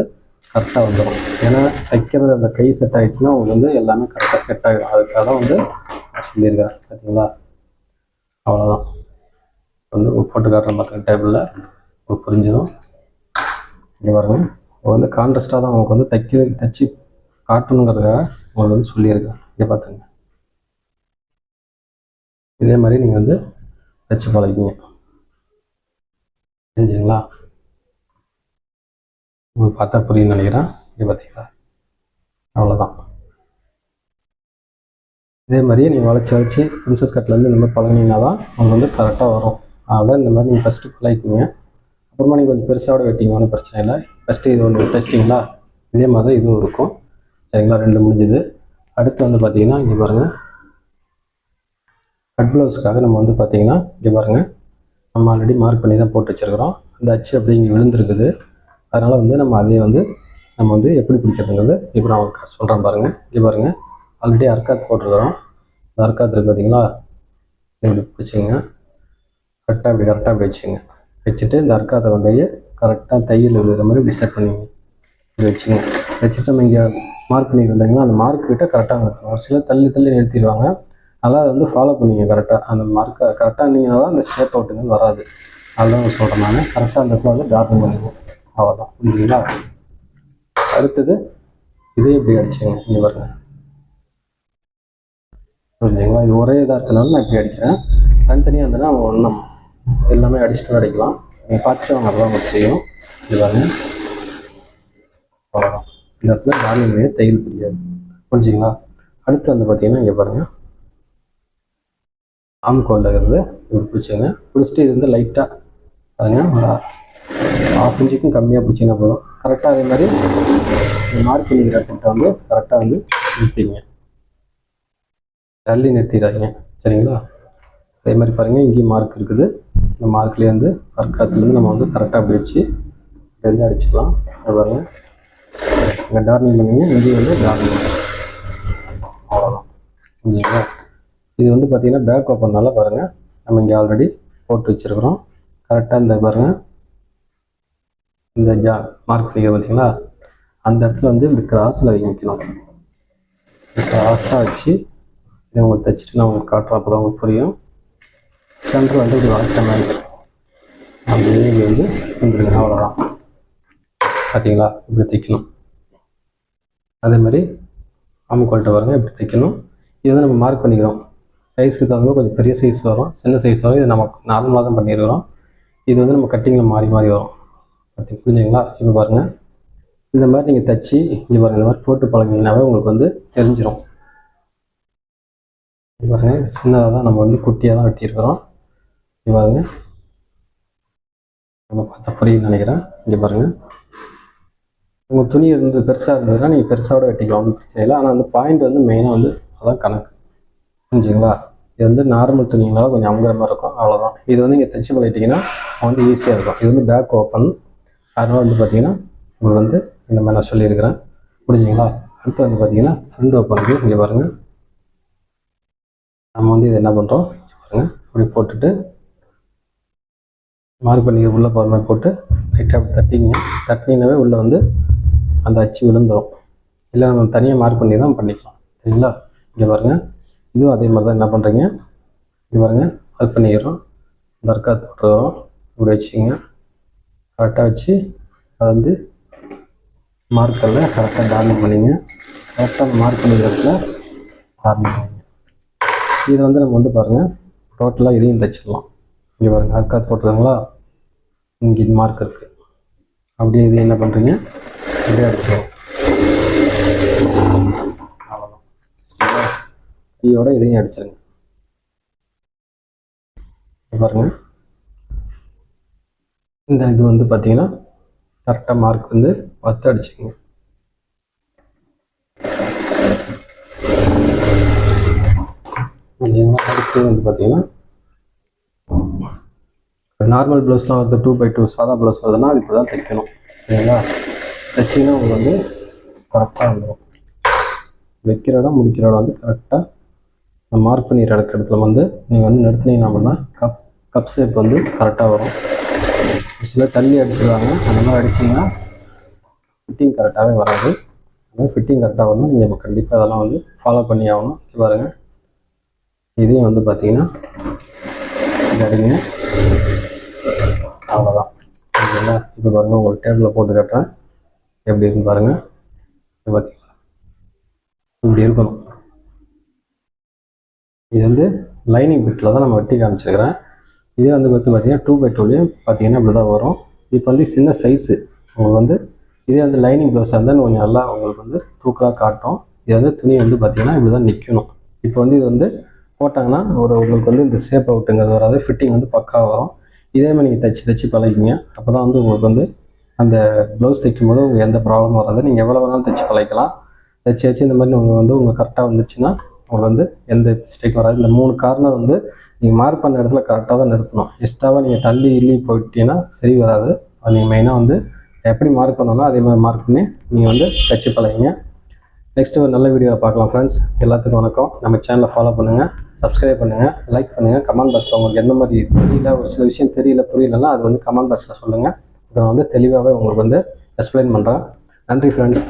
கரெக்டாக வந்துடும் ஏன்னா தைக்கிறது அந்த கை செட் ஆகிடுச்சுன்னா உங்களுக்கு வந்து எல்லாமே கரெக்டாக செட் ஆகிடும் அதுக்காக தான் வந்து சொல்லியிருக்காரு பார்த்தீங்களா அவ்வளோதான் வந்து போட்டு காட்டுறேன் பார்த்துங்க டேபிளில் உங்களுக்கு புரிஞ்சிடும் இங்கே பாருங்க. அவங்க வந்து கான்ட்ராஸ்டாக தான் உங்களுக்கு வந்து தைக்க தைச்சி காட்டணுங்கிறதுக்காக உங்களுக்கு வந்து சொல்லியிருக்கேன் இங்கே பார்த்துங்க இதே மாதிரி நீங்கள் வந்து தைச்சி பழகிங்க தெரிஞ்சுங்களா உங்களுக்கு பார்த்தா புரியும் நினைக்கிறேன். இங்கே பார்த்தீங்களா அவ்வளோதான் இதே மாதிரியே நீங்கள் வளைச்சி வளைச்சி பிரின்சஸ் கட்லேருந்து இந்த மாதிரி பழகினீங்கன்னா தான் உங்களுக்கு வந்து கரெக்டாக வரும். அதனால் இந்த மாதிரி நீங்கள் ஃபஸ்ட்டு பழகிக்கிங்க. அப்புறமா நீங்கள் கொஞ்சம் பெருசாக கூட வெட்டிங்க ஒன்றும் பிரச்சனை இல்லை. ஃபஸ்ட்டு இது ஒன்று தைச்சிட்டிங்களா இதே மாதிரி தான் இதுவும் இருக்கும். சரிங்களா? ரெண்டு முடிஞ்சுது. அடுத்து வந்து பார்த்தீங்கன்னா இங்கே பாருங்கள் கட் ப்ளவுஸ்க்காக நம்ம வந்து பார்த்தீங்கன்னா இங்கே பாருங்கள் நம்ம ஆல்ரெடி மார்க் பண்ணி தான் போட்டு வச்சுருக்கிறோம். அந்த அச்சு அப்படி இங்கே விழுந்துருக்குது. அதனால் வந்து நம்ம அதே வந்து நம்ம வந்து எப்படி பிடிக்கிறதுங்கிறது இப்போ நான் சொல்கிறேன் பாருங்கள் இங்கே பாருங்கள் ஆல்ரெடி அர்க்காத் போட்டிருக்கிறோம். இந்த அர்க்காத் இருக்குது பார்த்தீங்களா? இப்படி பிடிச்சிங்க கரெக்டாக இப்படி கரெக்டாக இப்படி வச்சுங்க வச்சுட்டு இந்த அர்க்காத்தை கொண்டு போய் கரெக்டாக தையல் விழுகிற மாதிரி இப்படி செட் பண்ணிங்க இப்படி வச்சுங்க வச்சுட்டு நம்ம இங்கே மார்க் பண்ணியிருந்தீங்கன்னா அந்த மார்க் கிட்ட கரெக்டாக நிறுத்தணும். ஒரு சில தள்ளி தள்ளி நிறுத்திடுவாங்க. அதனால் அதை வந்து ஃபாலோ பண்ணிங்க கரெக்டாக அந்த மார்க்கை கரெக்டாக நீங்கள் தான் அந்த ஷேப் அவுட்டுங்க வராது. அதுதான் சொல்கிறேன் நான். கரெக்டாக அந்த இடத்துல வந்து டார்னிங் பண்ணிங்க அவ்வளோதான் புரிஞ்சுங்களா அடுத்தது இதே இப்படி அடிச்சுங்க இங்கே பாருங்கள் புரிஞ்சுங்களா? இது ஒரே இதாக இருக்கனால நான் இப்படி அடிக்கிறேன். தனித்தனியாக இருந்ததுன்னா ஒன்றும் எல்லாமே அடிச்சுட்டு அடிக்கலாம் நீங்கள் பார்த்துட்டு அவங்க தான் உங்களுக்கு தெரியும். இது பாருங்க. அவ்வளோதான் இந்த இடத்துல தானியமே தையல் புரியாது. புரிஞ்சுங்களா? அடுத்து வந்து பார்த்தீங்கன்னா இங்கே பாருங்கள் ஆம்கோலில் இருந்து இப்படி பிடிச்சிங்க பிடிச்சிட்டு இது வந்து லைட்டாக பாருங்க. ஒரு ஆஃப் இன்ச்சுக்கும் கம்மியாக பிடிச்சிங்கன்னா போதும். கரெக்டாக அதே மாதிரி மார்க் பண்ணிக்கிற இடத்துல வந்து கரெக்டாக வந்து நிறுத்திங்க தள்ளி நிறுத்திடாதீங்க. சரிங்களா? அதே மாதிரி பாருங்கள் இங்கேயும் மார்க் இருக்குது. இந்த மார்க்லேயே வந்து அர்க்காத்துலேருந்து நம்ம வந்து கரெக்டாக அப்படி வச்சு வந்து அடிச்சுக்கலாம். பாருங்க. இங்கே டார்னிங் பண்ணிங்க. இங்கேயும் வந்து டார்னிங் அவ்வளோதான் புரிஞ்சுங்களா? இது வந்து பார்த்திங்கன்னா பேக் ஓப்பன்னால பாருங்கள் நம்ம இங்கே ஆல்ரெடி போட்டு வச்சுருக்குறோம். கரெக்டாக இந்த பாருங்கள் இந்த ஜா மார்க் பண்ணிக்க பார்த்தீங்களா அந்த இடத்துல வந்து இப்படி கிராஸில் வைக்கணும். கிராஸாக வச்சு இதை உங்களுக்கு தைச்சிட்டு நான் உங்களுக்கு காட்டுறேன் அப்போ தான் உங்களுக்கு புரியும். சென்டர் வந்து இப்படி வளைச்ச மாதிரி அப்படியே இங்கே வந்து வந்துருங்க அவ்வளோதான் பார்த்தீங்களா இப்படி தைக்கணும். அதே மாதிரி ஆமுக்கோல்கிட்ட பாருங்கள் இப்படி தைக்கணும். இது வந்து நம்ம மார்க் பண்ணிக்கிறோம். சைஸ்க்கு தகுந்த கொஞ்சம் பெரிய சைஸ் வரும் சின்ன சைஸ் வரும். இது நம்ம நார்மலாக தான் பண்ணியிருக்கிறோம். இது வந்து நம்ம கட்டிங்கில் மாறி மாறி வரும். பார்த்தி புரிஞ்சுங்களா இப்போ பாருங்கள் இந்த மாதிரி நீங்கள் தைச்சி இங்கே பாருங்கள் இந்த மாதிரி போட்டு பழகினாவே உங்களுக்கு வந்து தெரிஞ்சிடும் பாருங்க சின்னதாக தான் நம்ம வந்து குட்டியாக தான் வெட்டியிருக்கிறோம். இங்கே பாருங்க நம்ம பார்த்தா புரியுதுன்னு நினைக்கிறேன். இங்கே பாருங்கள் உங்கள் துணி இருந்து பெருசாக இருந்ததுன்னா நீங்கள் பெருசாவோட வெட்டிக்கலாம் ஒன்றும் பிரச்சனை இல்லை. ஆனால் அந்த பாயிண்ட் வந்து மெயினாக வந்து அதான் கணக்கு. புரிஞ்சுங்களா? இது வந்து நார்மல் துணிங்கனால கொஞ்சம் அமுகிற மாதிரி இருக்கும். அவ்வளோதான் இது வந்து நீங்கள் தைச்சி பழகிட்டிங்கன்னா வந்து ஈஸியாக இருக்கும். இது வந்து பேக் ஓப்பன் அதனால் வந்து பார்த்தீங்கன்னா உங்களுக்கு வந்து இந்த மாதிரி நான் சொல்லியிருக்கிறேன். புரிஞ்சுங்களா? அடுத்து வந்து பார்த்தீங்கன்னா ஃப்ரண்ட் ஓப்பனுக்கு இங்கே பாருங்கள் நம்ம வந்து இது என்ன பண்ணுறோம் பாருங்கள் இப்படி போட்டுட்டு மார்க் பண்ணி உள்ளே போகிற மாதிரி போட்டு லைட்டாக அப்படி தட்டிங்க தட்டினீங்கன்னாவே உள்ளே வந்து அந்த அச்சு விழுந்துடும் இல்லை நம்ம தனியாக மார்க் பண்ணி தான் பண்ணிக்கலாம். சரிங்களா? இங்கே பாருங்கள் இதுவும் அதே மாதிரி தான் என்ன பண்ணுறீங்க இங்கே பாருங்கள் மார்க் பண்ணிக்கிறோம் தர்கா போட்டுக்கிறோம் இப்படி வச்சுங்க கரெக்டாக வச்சு அதை வந்து மார்க்கரில் கரெக்டாக டார்னிங் பண்ணிங்க. கரெக்டாக மார்க் பண்ணிக்கிறதுல டார்னிங் இதை வந்து நம்ம வந்து பாருங்கள் டோட்டலாக இதையும் தைச்சிடலாம். இங்கே பாருங்கள் அர்க்காத் போட்டுருங்களா இங்கே இது மார்க் இருக்குது அப்படியே இது என்ன பண்ணுறீங்க அப்படியே அடிச்சிடும் அவ்வளோதான் கையோட இதையும் அடிச்சிருங்க. பாருங்கள் இந்த இது வந்து பார்த்தீங்கன்னா கரெக்டாக மார்க் வந்து பத்து அடிச்சுங்க அடுத்து வந்து பார்த்தீங்கன்னா நார்மல் ப்ளவுஸ்லாம் வருது டூ பை டூ சாதா ப்ளவுஸ் வருதுன்னா அது இப்படி தான் தைக்கணும். சரிங்களா? தைச்சிங்கன்னா உங்களுக்கு வந்து கரெக்டாக வந்துடும் வைக்கிற இடம் முடிக்கிற இடம் வந்து கரெக்டாக மார்க் பண்ணிடுற இடக்கு இடத்துல வந்து நீங்கள் வந்து நிறுத்தினீங்கன்னா அப்படின்னா கப் கப் ஷேப் வந்து கரெக்டாக வரும். சில தள்ளி அடிச்சிடுவாங்க அந்த மாதிரி அடிச்சிங்கன்னா ஃபிட்டிங் கரெக்டாகவே வராது. அதனால் ஃபிட்டிங் கரெக்டாக வரணும். நீங்கள் கண்டிப்பாக அதெல்லாம் வந்து ஃபாலோ பண்ணி ஆகணும். பாருங்கள் இதையும் வந்து பார்த்தீங்கன்னா இது அவ்வளோதான் ஓகேங்களா இப்போ பாருங்கள் உங்களுக்கு டேபிளில் போட்டு கட்டுறேன். எப்படி இருக்குன்னு பாருங்கள் இது பார்த்தீங்களா? இப்படி இருக்கணும். இது வந்து லைனிங் பிட்டில் தான் நம்ம வெட்டி காமிச்சிருக்கிறேன். இதே வந்து பார்த்து பார்த்தீங்கன்னா டூ பை டூலையும் பார்த்தீங்கன்னா இப்படி தான் வரும். இப்போ வந்து சின்ன சைஸு உங்களுக்கு வந்து இதே வந்து லைனிங் ப்ளவுஸாக இருந்தால் கொஞ்சம் நல்லா உங்களுக்கு வந்து தூக்கலாக காட்டும். இது வந்து துணி வந்து பார்த்தீங்கன்னா இப்படி தான் நிற்கணும் இப்போ வந்து இது வந்து போட்டாங்கன்னா ஒரு உங்களுக்கு வந்து இந்த ஷேப் அவுட்டுங்கிறது வராது. ஃபிட்டிங் வந்து பக்காவாக வரும். இதே மாதிரி நீங்கள் தைச்சி தைச்சி பழகிங்க அப்போ தான் வந்து உங்களுக்கு வந்து அந்த ப்ளவுஸ் தைக்கும் போது உங்களுக்கு எந்த ப்ராப்ளமும் வராது. நீங்கள் எவ்வளோ வேணாலும் தைச்சி பழகிக்கலாம். தைச்சி வச்சு இந்த மாதிரி உங்களுக்கு வந்து உங்களுக்கு கரெக்டாக வந்துருச்சுன்னா உங்களுக்கு வந்து எந்த மிஸ்டேக் வராது. இந்த மூணு கார்னர் வந்து நீங்கள் மார்க் பண்ண இடத்துல கரெக்டாக தான் நிறுத்தணும். எக்ஸ்ட்ராவாக நீங்கள் தள்ளி இல்லி போயிட்டீங்கன்னா சரி வராது. அது நீங்கள் மெயினாக வந்து எப்படி மார்க் பண்ணணும் அதே மாதிரி மார்க் பண்ணி நீங்கள் வந்து தைச்சி பழகிங்க. நெக்ஸ்ட் ஒரு நல்ல வீடியோவை பார்க்கலாம் ஃப்ரெண்ட்ஸ் எல்லாத்துக்கும் வணக்கம். நம்ம சேனலை ஃபாலோ பண்ணுங்கள் சப்ஸ்கிரைப் பண்ணுங்கள் லைக் பண்ணுங்கள் கமெண்ட் பாக்ஸில் உங்களுக்கு எந்த மாதிரி தெரியல ஒரு சில விஷயம் தெரியல புரியலன்னா அது வந்து கமெண்ட் பாக்ஸில் சொல்லுங்கள் நான் வந்து தெளிவாகவே உங்களுக்கு வந்து எக்ஸ்பிளைன் பண்ணுறேன் நன்றி ஃப்ரெண்ட்ஸ்